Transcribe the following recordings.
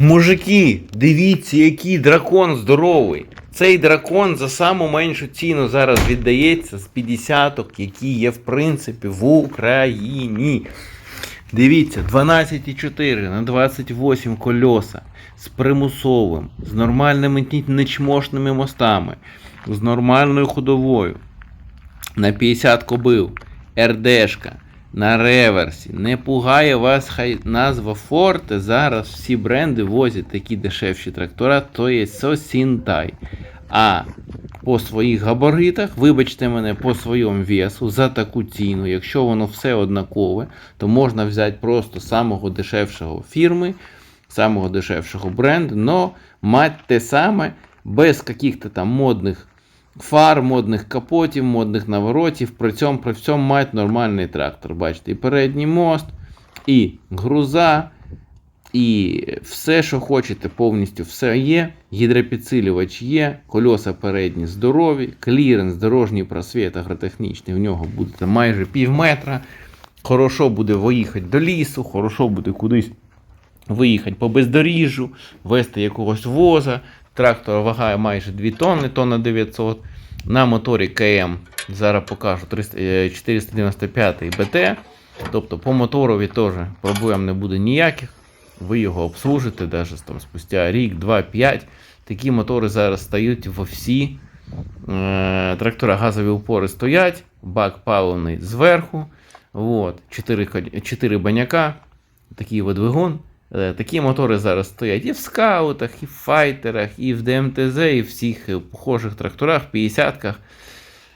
Мужики, дивіться, який дракон здоровий. Цей дракон за саму меншу ціну зараз віддається з 50 які є в принципі в Україні. Дивіться, 12,4 на 28 кольоса з примусовим, з нормальними нечмошними мостами, з нормальною ходовою. На 50 кобил, РДшка, на реверсі. Не пугає вас хай назва Форте. Зараз всі бренди возять такі дешевші трактора, то є Сосінтай. А по своїх габаритах, вибачте мене, по своєму весу за таку ціну, якщо воно все однакове, то можна взяти просто самого дешевшого фірми, самого дешевшого бренду, но мать те саме, без каких-то там модних фар, модних капотів, модних наворотів. При цьому при всьому мають нормальний трактор. Бачите, і передній мост, і груза, і все, що хочете, повністю все є. Гідропідсилювач є, кольоса передні здорові, кліренс, дорожній просвіт агротехнічний, в нього буде майже пів метра. Хорошо буде виїхати до лісу, хорошо буде кудись виїхати по бездоріжжю, вести якогось воза. Трактор вагає майже 2 тонни, тонна 900. На моторі КМ, зараз покажу 300, е, 495 БТ. Тобто по моторові теж проблем не буде ніяких. Ви його обслужите навіть там, спустя рік, 2, 5. Такі мотори зараз стають во всі. Е, трактора газові упори стоять, бак паливний зверху. Вот, 4, 4 баняка, такий от двигун. Е, Такі мотори зараз стоять і в скаутах, і в файтерах, і в ДМТЗ, і в всіх е, похожих тракторах, 50-ках.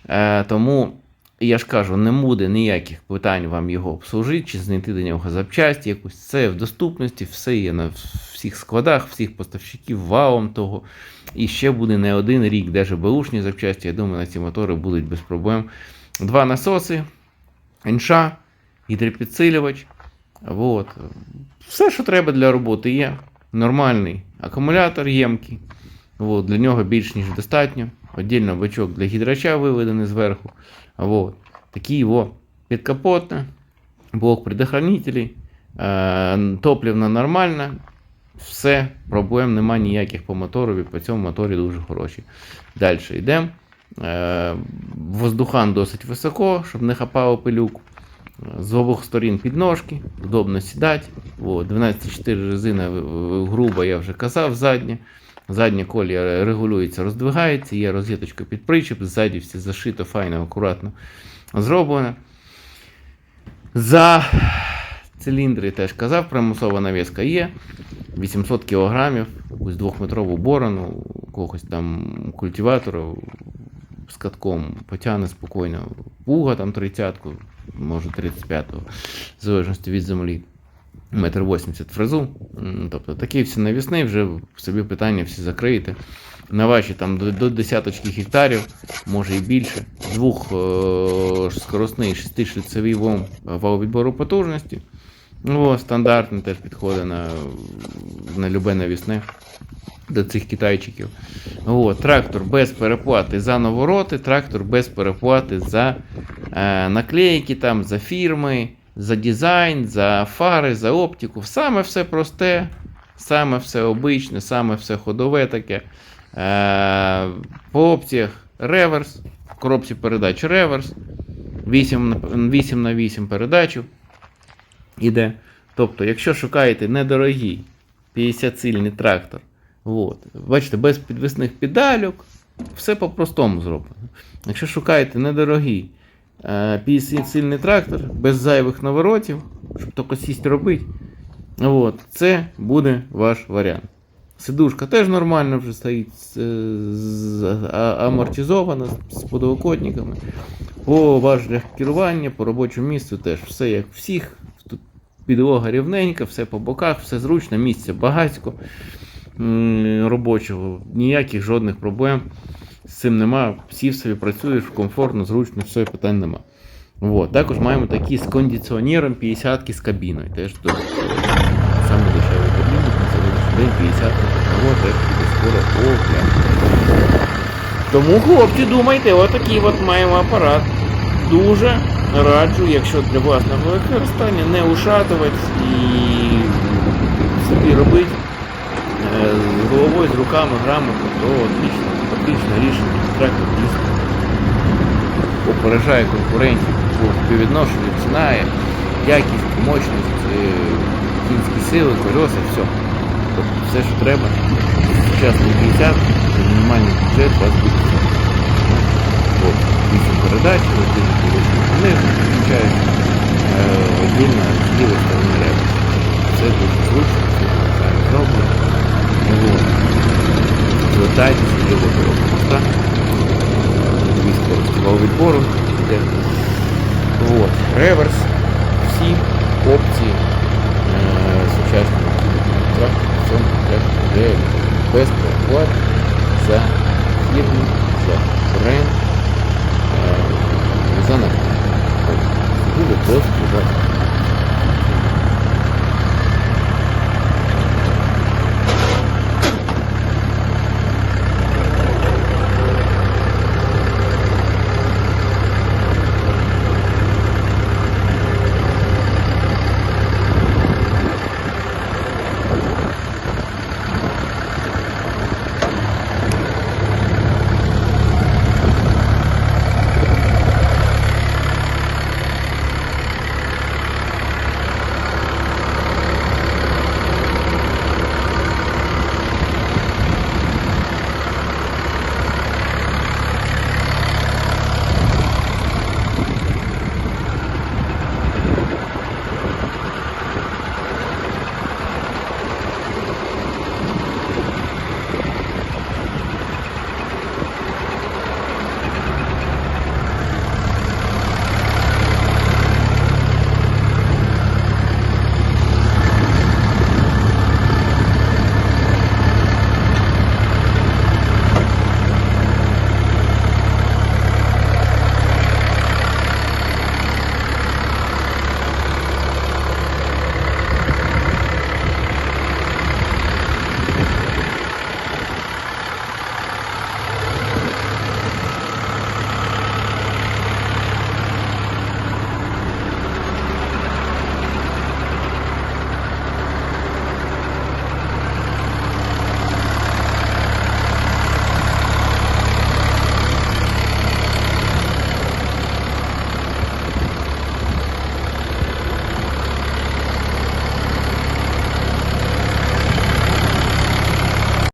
Е, тому я ж кажу, не буде ніяких питань вам його обслужити чи знайти до нього запчасті. Якусь це в доступності, все є на всіх складах, всіх поставщиків, валом того. І ще буде не один рік, де ж беушні запчасті. Я думаю, на ці мотори будуть без проблем. Два насоси, інша, гідропідсилювач. Вот. Все, що треба для роботи, є. Нормальний акумулятор ємкий. Вот. Для нього більш ніж достатньо. Отдільно бачок для гідрача виведений зверху. Вот. Такий його підкапотне, блок предохранителей, е, топливна нормальна. Все, проблем нема ніяких по моторові, по цьому моторі дуже хороші. Далі йдемо. Е, воздухан досить високо, щоб не хапало пилюку. З обох сторін підножки, удобно сідати. 12,4 резина груба, я вже казав, задня. Задня колія регулюється, роздвигається, є розеточка під причіп, ззаді все зашито, файно, акуратно зроблено. За циліндри теж казав, примусова навіска є. 800 кг, якусь двохметрову борону, когось там культиватора з катком потягне спокійно. Пуга там 30-ку, може 35-го, в залежності від землі. Метр 80 фрезу. Тобто такі всі навісни, вже собі питання всі закриєте. На ваші там до, до десяточки гектарів, може і більше. Двох е- скоростний шестишліцевий вом вал відбору потужності. Ну, о, теж підходить на, на любе навісне до цих китайчиків. О, трактор без переплати за навороти, трактор без переплати за е, наклейки, там, за фірми, за дизайн, за фари, за оптику. Саме все просте, саме все обичне, саме все ходове таке. Е, по опціях реверс, в коробці передач реверс, 8, на 8 передачу іде. Тобто, якщо шукаєте недорогий 50-сильний трактор, от, бачите, без підвісних педальок, все по-простому зроблено. Якщо шукаєте недорогий 50-сильний трактор, без зайвих наворотів, щоб тільки сість робити, от, це буде ваш варіант. Сидушка теж нормально вже стоїть, а- амортизована з подовокотниками. По важелях керування, по робочому місцю теж все як всіх. Підлога рівненька, все по боках, все зручно, місця багатько робочого, ніяких жодних проблем з цим нема. Сів собі працюєш комфортно, зручно, все питань нема. Вот. Також маємо такі з кондиціонером 50 з кабіною. Теж дуже саме дешевий кабінок на сьогоднішній день 50 такого теж буде скоро огляд. Тому, хлопці, думайте, отакий от маємо апарат. Дуже раджу, якщо для власного використання, не ушатувати і собі робити когось з руками грамотно, то отлично, отлично рішення. Трактор дійсно опережає конкурентів по співвідношенню, ціна, якість, мощність, е, кінські сили, колеса, все. Тобто все, що треба. Сучасний 50, мінімальний бюджет вас буде це. Ну, 8 передач, колесний механізм включається, е, з лівої сторони реверс. Все дуже зручно, все правильно зроблено. Звертайтеся, є готова поста. Дві відбору. йде. Вот. Реверс, всі опції е, сучасного тракту в цьому тракторі. Без переплат за фірму, за